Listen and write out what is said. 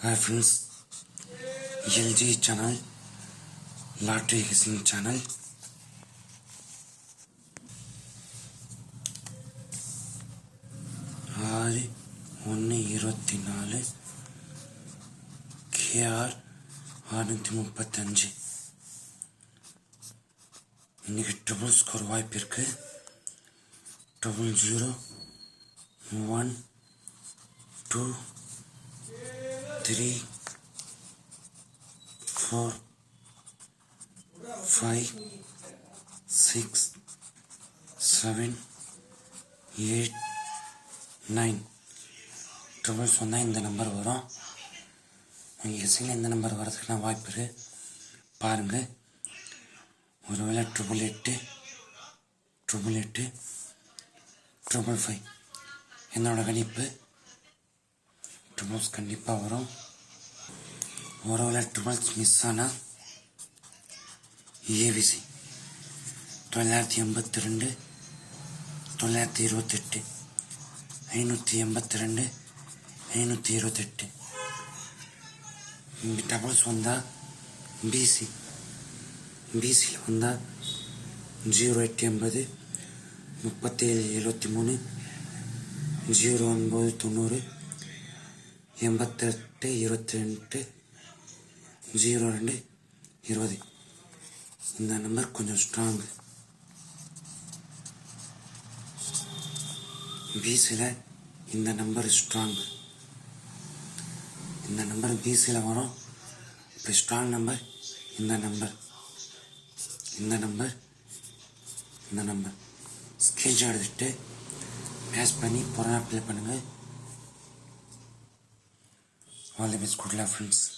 Hi friends LG channel lottery ஹிசிங் channel ஆறு ஒன்று இருபத்தி நாலு கேஆர் அறுநூற்றி முப்பத்தஞ்சு இன்றைக்கி ட்ரிபிள் ஸ்கோர் வாய்ப்பு இருக்குது triple zero one two three four five six seven eight nine triple சொன்னால் இந்த நம்பர் வரும். உங்கள் எஸ்ஸில் இந்த நம்பர் வரதுக்குலாம் வாய்ப்பு இருக்கு. பாருங்கள் ஒருவேளை ட்ரிபிள் எட்டு ட்ரிபிள் எட்டு ட்ரிபிள் ஃபைவ் என்னோடய கணிப்பு ட்ரிபிள்ஸ் கண்டிப்பாக வரும். ஒருவேளை டுவெல்த் மிஸ் ஆனால் ஏவிசி தொள்ளாயிரத்தி எண்பத்தி ரெண்டு தொள்ளாயிரத்தி இருபத்தெட்டு ஐநூற்றி எண்பத்தி ரெண்டு ஐநூற்றி இருபத்தெட்டு. இங்கே டபுள்ஸ் வந்தால் பிசி பிசியில் வந்தால் ஜீரோ எட்டு எண்பது முப்பத்தேழு எழுபத்தி மூணு ஜீரோ ஒன்பது தொண்ணூறு எண்பத்தெட்டு இருபத்தி ரெண்டு ஜீரோ ரெண்டு இருபது. இந்த நம்பர் கொஞ்சம் ஸ்ட்ராங்கு பிசியில் இந்த நம்பர் ஸ்ட்ராங் இந்த நம்பர் பிசியில் வரும். இப்போ ஸ்ட்ராங் நம்பர் இந்த நம்பர் இந்த நம்பர் இந்த நம்பர் ஸ்கெட்ச் எடுத்துகிட்டு மேட்ச் பண்ணி பொருள் அப்ளை பண்ணுங்கள் All the best. Good luck, friends.